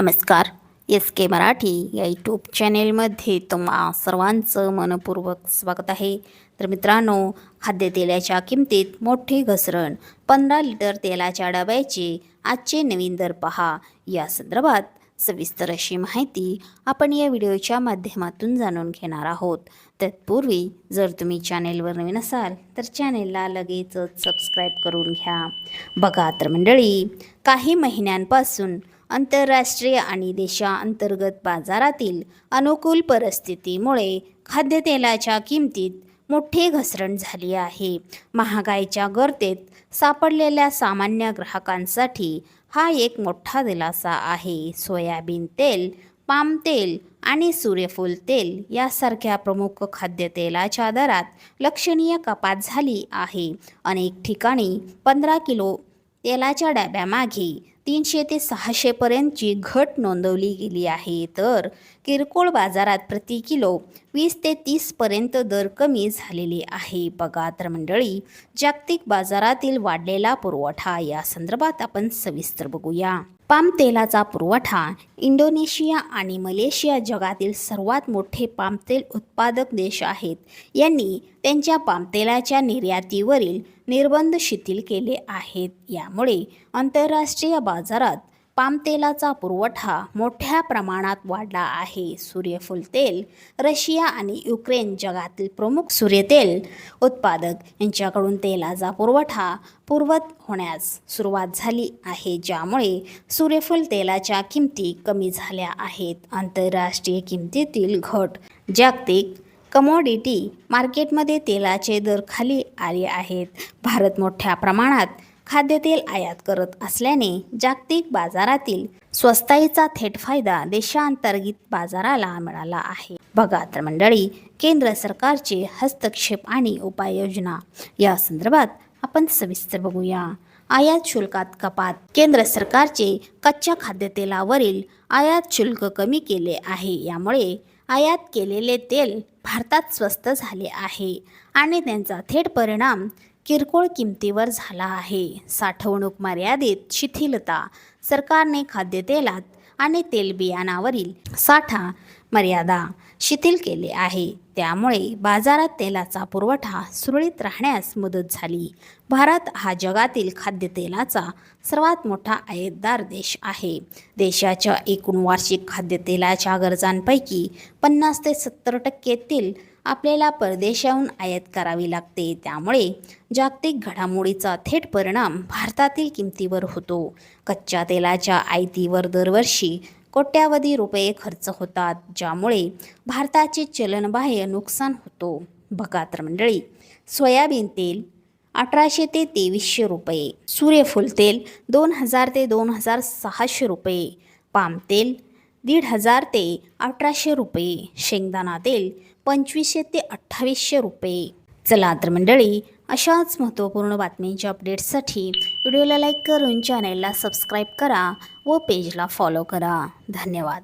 नमस्कार. एस के मराठी या यूट्यूब चॅनेलमध्ये तुम्हा सर्वांचं मनपूर्वक स्वागत आहे. तर मित्रांनो खाद्यतेलाच्या किमतीत मोठी घसरण. पंधरा लिटर तेलाच्या डब्याचे आजचे नवीन दर पहा. या संदर्भात सविस्तर अशी माहिती आपण या व्हिडिओच्या माध्यमातून जाणून घेणार आहोत. तत्पूर्वी जर तुम्ही चॅनेलवर नवीन असाल तर चॅनेलला लगेचच सबस्क्राईब करून घ्या. बघा तर मंडळी काही महिन्यांपासून आंतरराष्ट्रीय आणि देशांतर्गत बाजारातील अनुकूल परिस्थितीमुळे खाद्यतेलाच्या किमतीत मोठी घसरण झाली आहे. महागाईच्या गर्तेत सापडलेल्या सामान्य ग्राहकांसाठी हा एक मोठा दिलासा आहे. सोयाबीन तेल पाम तेल आणि सूर्यफूल तेल यासारख्या प्रमुख खाद्यतेलाच्या दरात लक्षणीय कपात झाली आहे. अनेक ठिकाणी पंधरा किलो तेलाच्या डब्यामागे तीनशे ते सहाशेपर्यंतची घट नोंदवली गेली आहे तर किरकोळ बाजारात प्रति किलो वीस ते तीसपर्यंत दर कमी झालेले आहे. बघा तर मंडळी जागतिक बाजारातील वाढलेला पुरवठा या संदर्भात आपण सविस्तर बघूया. पाम तेलाचा पुरवठा इंडोनेशिया आणि मलेशिया जगातील सर्वात मोठे पामतेल उत्पादक देश आहेत. यांनी त्यांच्या पामतेलाच्या निर्यातीवरील निर्बंध शिथिल केले आहेत. यामुळे आंतरराष्ट्रीय बाजारात पामतेलाचा पुरवठा मोठ्या प्रमाणात वाढला आहे. सूर्यफूल तेल रशिया आणि युक्रेन जगातील प्रमुख सूर्यतेल उत्पादक यांच्याकडून तेलाचा पुरवठा पूर्वत होण्यास सुरुवात झाली आहे ज्यामुळे सूर्यफूल तेलाच्या किमती कमी झाल्या आहेत. आंतरराष्ट्रीय किमतीतील घट जागतिक कमोडिटी मार्केटमध्ये तेलाचे दर खाली आले आहेत. भारत मोठ्या प्रमाणात खाद्यतेल आयात करत असल्याने जागतिक बाजारातील स्वस्ताईचा थेट फायदा देशांतर्गत बाजाराला मिळाला आहे. बघा तर मंडळी केंद्र सरकारचे हस्तक्षेप आणि उपाययोजना. या संदर्भात आपण सविस्तर बघूया. आयात शुल्कात कपात. केंद्र सरकारचे कच्च्या खाद्यतेलावरील आयात शुल्क कमी केले आहे. यामुळे आयात केलेले तेल भारतात स्वस्त झाले आहे आणि त्यांचा थेट परिणाम किरकोळ किमतीवर झाला आहे. साठवणूक मर्यादित शिथिलता सरकारने खाद्यतेलात आणि तेलबियाणावरील साठा मर्यादा शिथिल केले आहे. त्यामुळे बाजारात तेलाचा पुरवठा सुरळीत राहण्यास मदत झाली. भारत हा जगातील खाद्यतेलाचा सर्वात मोठा आयातदार देश आहे. देशाच्या एकूण वार्षिक खाद्यतेलाच्या गरजांपैकी पन्नास ते सत्तर टक्के तेल आपल्याला परदेशाहून आयात करावी लागते. त्यामुळे जागतिक घडामोडीचा थेट परिणाम भारतातील किमतीवर होतो. कच्च्या तेलाच्या आयतीवर दरवर्षी कोट्यावधी रुपये खर्च होतात ज्यामुळे भारताचे चलनबाह्य नुकसान होतो. बघा तर मंडळी सोयाबीन तेल अठराशे ते तेवीसशे रुपये सूर्यफूल तेल दोन हजार ते दोन हजार सहाशे रुपये पाम तेल दीड हजार ते अठराशे रुपये. शेंगदाणा तेल पंचवीसशे ते अठ्ठावीसशे रुपये. चला तर मंडळी अशाच महत्त्वपूर्ण बातम्यांच्या अपडेट्ससाठी व्हिडिओला लाईक करून चॅनेलला सबस्क्राईब करा व पेजला फॉलो करा. धन्यवाद.